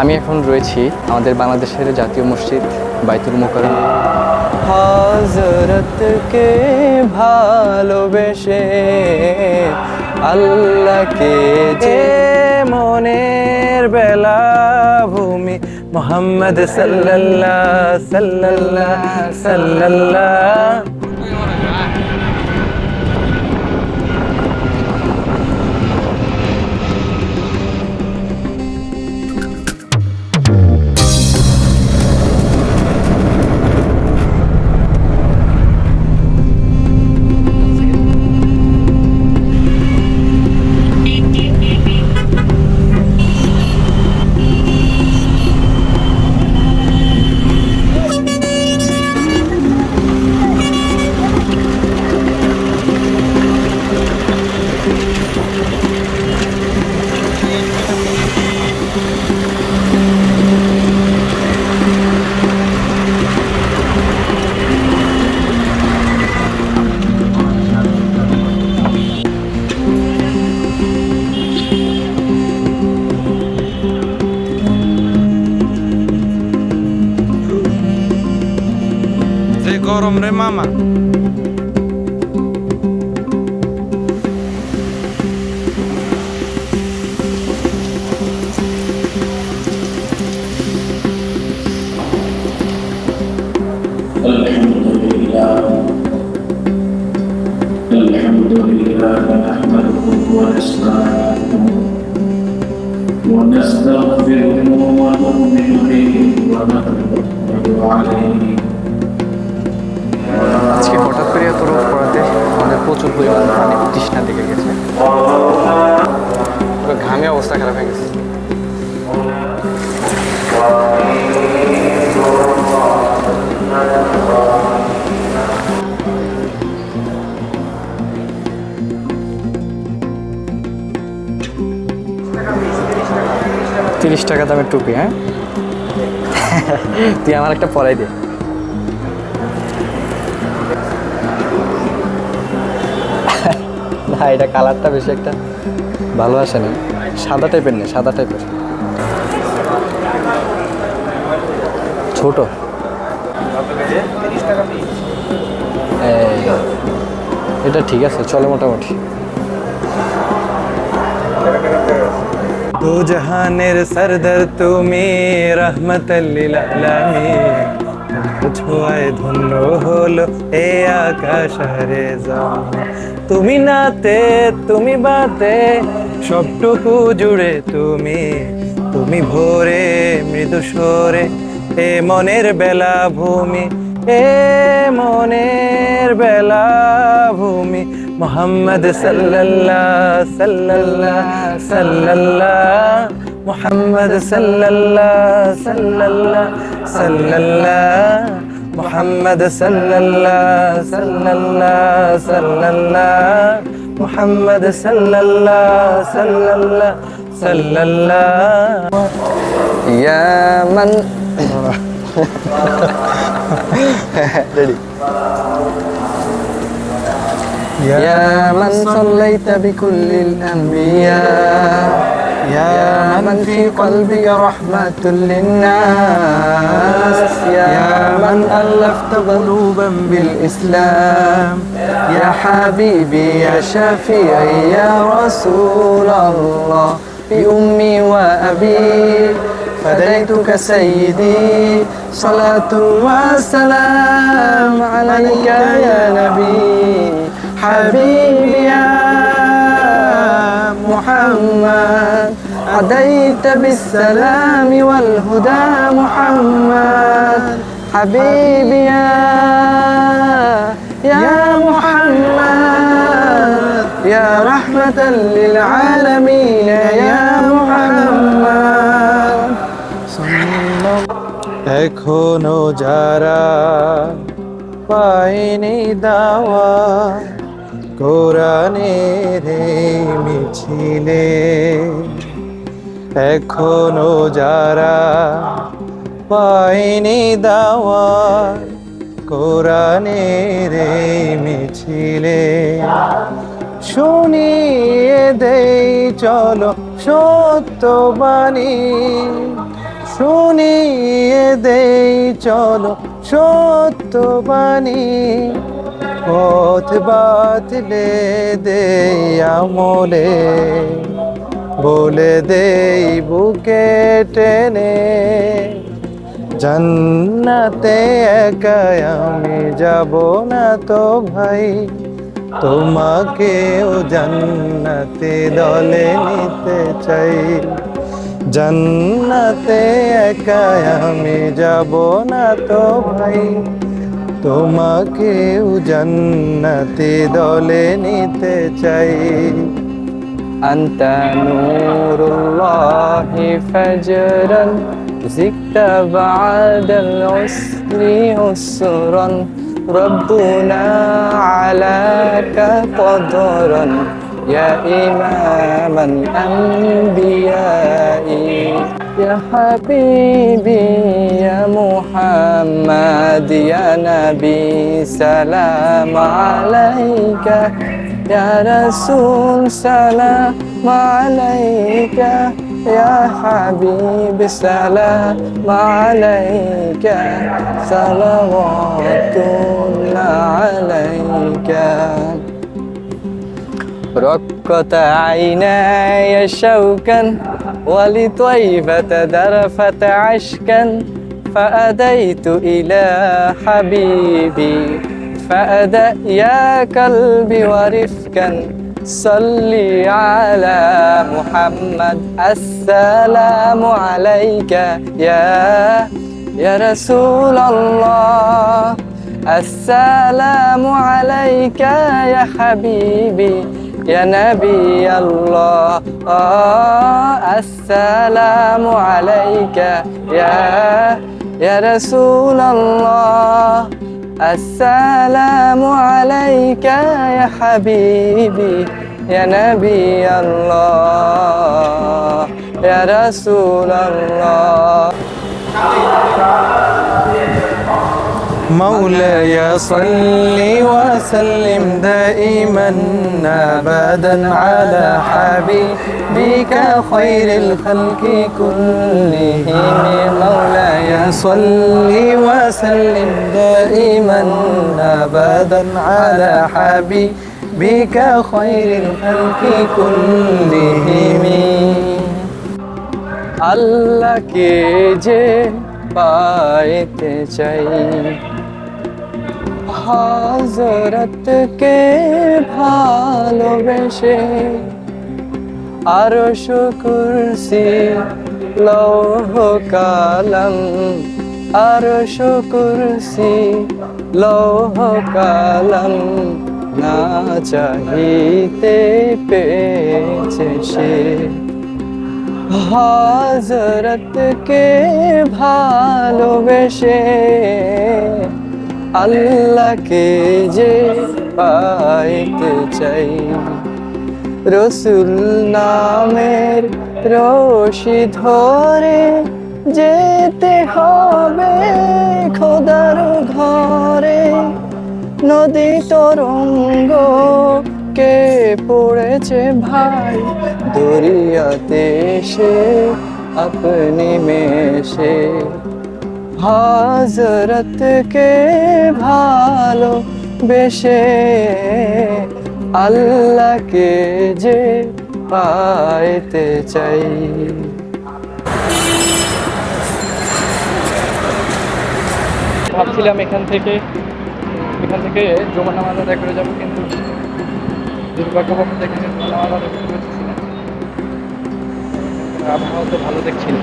আমি এখন রয়েছি আমাদের বাংলাদেশের জাতীয় মসজিদ বাইতুল মোকাররম। হজরতকে ভালোবেসে আল্লাহকে যে মনের বেলা ভূমি মোহাম্মদ সাল্লাল্লাহ সাল্লাল্লাহ সাল্লাল্লাহ গরম রে মামা الحمد لله الحمد لله نحمده ونستعينه ونستغفره ونؤمن به ونتوكل عليه আজকে হঠাৎ করে এত পড়াতে আমাদের প্রচুর পরিমাণ পানি তৃষ্ণা লেগে গেছে। ঘামে অবস্থা খারাপ হয়ে গেছে। তিরিশ টাকা দামের টুপি হ্যাঁ? তুই আমার একটা পরাই দে। এটা কালারটা বেশি একটা ভালো আসে না। সাদা টাইপের নেই সাদা টাইপের ছোট। এটা ঠিক আছে, চলে মোটামুটি। দু জাহানের সরদার তুমি রহমতুল্লিল আলামিন ছোঁয়ায় ধন্য হলো এ আকাশ রে তুমি নাতে, তুমি বাতে, সবটুকু জুড়ে তুমি। তুমি ভোরে, মৃদু সরে এ মনের বেলা ভূমি, এ মনের বেলা ভূমি। মোহাম্মদ সাল্লাল্লাহ সাল্লাল্লাহ সাল্লাল্লাহ, মোহাম্মদ সাল্লাল্লাহ সাল্লাল্লাহ সাল্লাল্লাহ। محمد صلى الله صلى الله صلى الله محمد صلى الله صلى الله صلى الله يا من يا من صليت بكل الأنبياء. يا من في قلبك رحمة للناس. يا من ألفت قلوبا بالإسلام. يا حبيبي يا شفيعي يا رسول الله. بأمي وأبي فديتك سيدي. صلاة وسلام عليك يا نبي. حبيبي يا محمد. عديت بالسلام والهدى محمد حبيبي يا يا محمد يا رحمة للعالمين يا محمد এখনো যারা পাইনি দাওয়া কোরআনের এই মিছিলে এখনও যারা পাইনি দাওয়া কোরআনের এই মিছিলে শুনিয়ে দেই, চলো সত্য বাণী দেই, চলো সত্য বাণী পথ বাতলে দেই আমলে। বলে দেই বুকে টেনে, জান্নাতে একাই আমি যাব না তো ভাই। তোমাকেও জান্নাতে দলে নিতে চাই। জান্নাতে একাই আমি যাব না তো ভাই। তোমাকেও জান্নাতে দলে নিতে চাই। أنت نور الله فجرا زدت بعد العسر عسرا. ربنا علاك قدرا يا إمام الأنبياء يا حبيبي يا محمد يا نبي سلام عليك. يا رسول سلام عليك يا حبيب سلام عليك. صلوات الله عليك. رقت عيناي شوكا ولطيبة درفت عشكا فأديت إلى حبيبي. فأدأ يا قلبي ورفقا. صلي على محمد. السلام عليك يا يا رسول الله. السلام عليك يا حبيبي يا نبي الله. آه السلام عليك يا يا رسول الله. السلام عليك يا حبيبي يا نبي الله يا رسول الله. مولاي صل وسلم دائما ابدا على حبيبك خير الخلق كلهم مولاي صل وسلم دائما ابدا على حبيبك خير الخلق كلهم আল্লাহকে যে পাইতে চাই হজরতকে ভালোবেসে আরও শুকুরসি লৌহ কালাম, আরও শুকুরসি লৌহ কালাম, না চাহিতে পেয়েছে সে। হজরতকে ভালোবেসে আল্লাহকে যে পাইতে চাই। রসুল নামের রশি ধরে যেতে হবে খোদার ঘরে। নদী তরঙ্গ কে পড়েছে ভাই, দরিয়াতে সে আপনি মেশে। হজরতকে ভালো বেশে? আল্লাহকে যে পাইতে চাই। ভাবছিলাম এখান থেকে এখান থেকে জমা নামাজ আদায় করে যাব, কিন্তু দুর্ভাগ্যবশত এখানে জমা নামাজ আদায় করতে পারতেছি না। আবহাওয়া তো ভালো দেখছি না।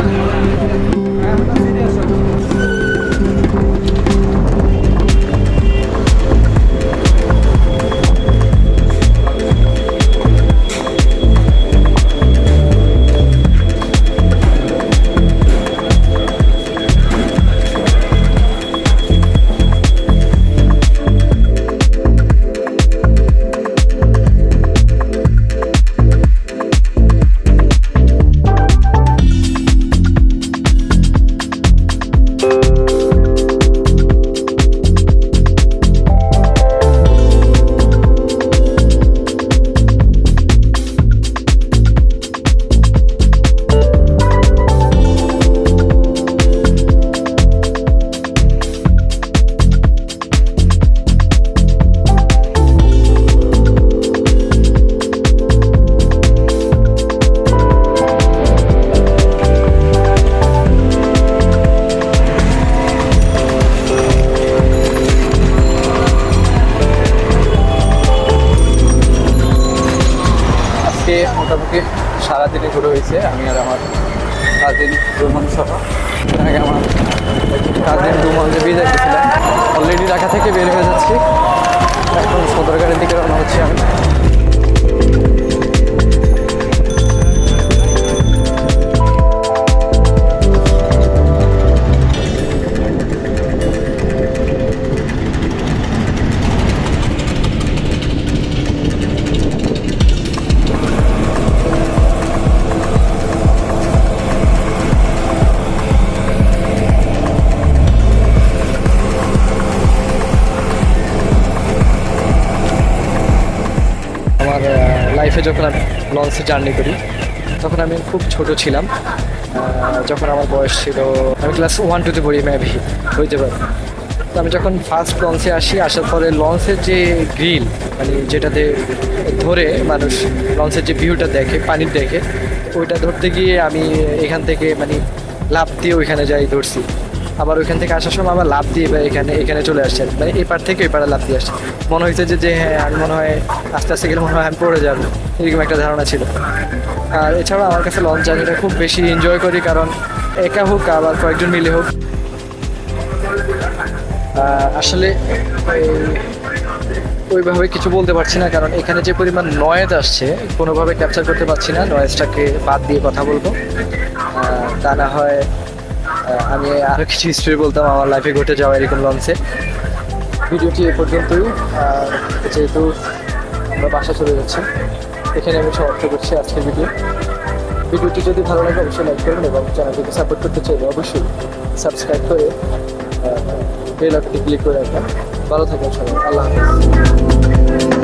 হয়েছে। আমি আর আমার কাজিন রুমন সহ। আমার কাজিন রুমন যে বিয়ে যাচ্ছিলাম অলরেডি ঢাকা থেকে বের হয়ে যাচ্ছি। এখন সদরঘাটের দিকে রওনা হচ্ছি আমি। লাইফে যখন আমি লঞ্চে জার্নি করি, তখন আমি খুব ছোট ছিলাম। যখন আমার বয়স ছিল, আমি ক্লাস ওয়ান টুতে পড়ি মেবি হইতে পারে। তো আমি যখন ফার্স্ট লঞ্চে আসি, আসার পরে লঞ্চের যে গ্রিল মানে যেটাতে ধরে মানুষ লঞ্চের যে ভিউটা দেখে, পানির দেখে, ওইটা ধরতে গিয়ে আমি এখান থেকে মানে লাভ দিয়ে ওইখানে যাই, ধরছি। আবার ওইখান থেকে আসার সময় আবার লাভ দিয়ে এখানে এখানে চলে আসছে মানে এই পার থেকে ওই পারে লাভ দিয়ে আসছে মনে হয়েছে যে হ্যাঁ আমি মনে হয় আস্তে আস্তে গেলে মনে হয় আমি পড়ে যাব। এরকম একটা ধারণা ছিল। আর এছাড়াও আমার কাছে লঞ্চ জার্নিটা খুব বেশি এনজয় করি কারণ একা হোক, আবার কয়েকজন মিলে হোক। আসলে ওইভাবে কিছু বলতে পারছি না কারণ এখানে যে পরিমাণ নয়েজ আসছে, কোনোভাবে ক্যাপচার করতে পারছি না। নয়েজটাকে বাদ দিয়ে কথা বলব। তা না হয় আমি আরও কিছু হিস্ট্রি বলতাম, আমার লাইফে ঘটে যাওয়া এরকম লঞ্চে ভিডিওটি এ পর্যন্তই যেহেতু আমরা বাসা চলে যাচ্ছি, এখানে আমি সমাপ্ত করছি আজকের ভিডিও ভিডিওটি যদি ভালো লাগে, অবশ্যই লাইক করবেন এবং চ্যানেলটিকে সাপোর্ট করতে চাইলে অবশ্যই সাবস্ক্রাইব করে বেল আইকনটি ক্লিক করে রাখবেন। ভালো থাকবেন সবাই, আল্লাহ হাফিজ।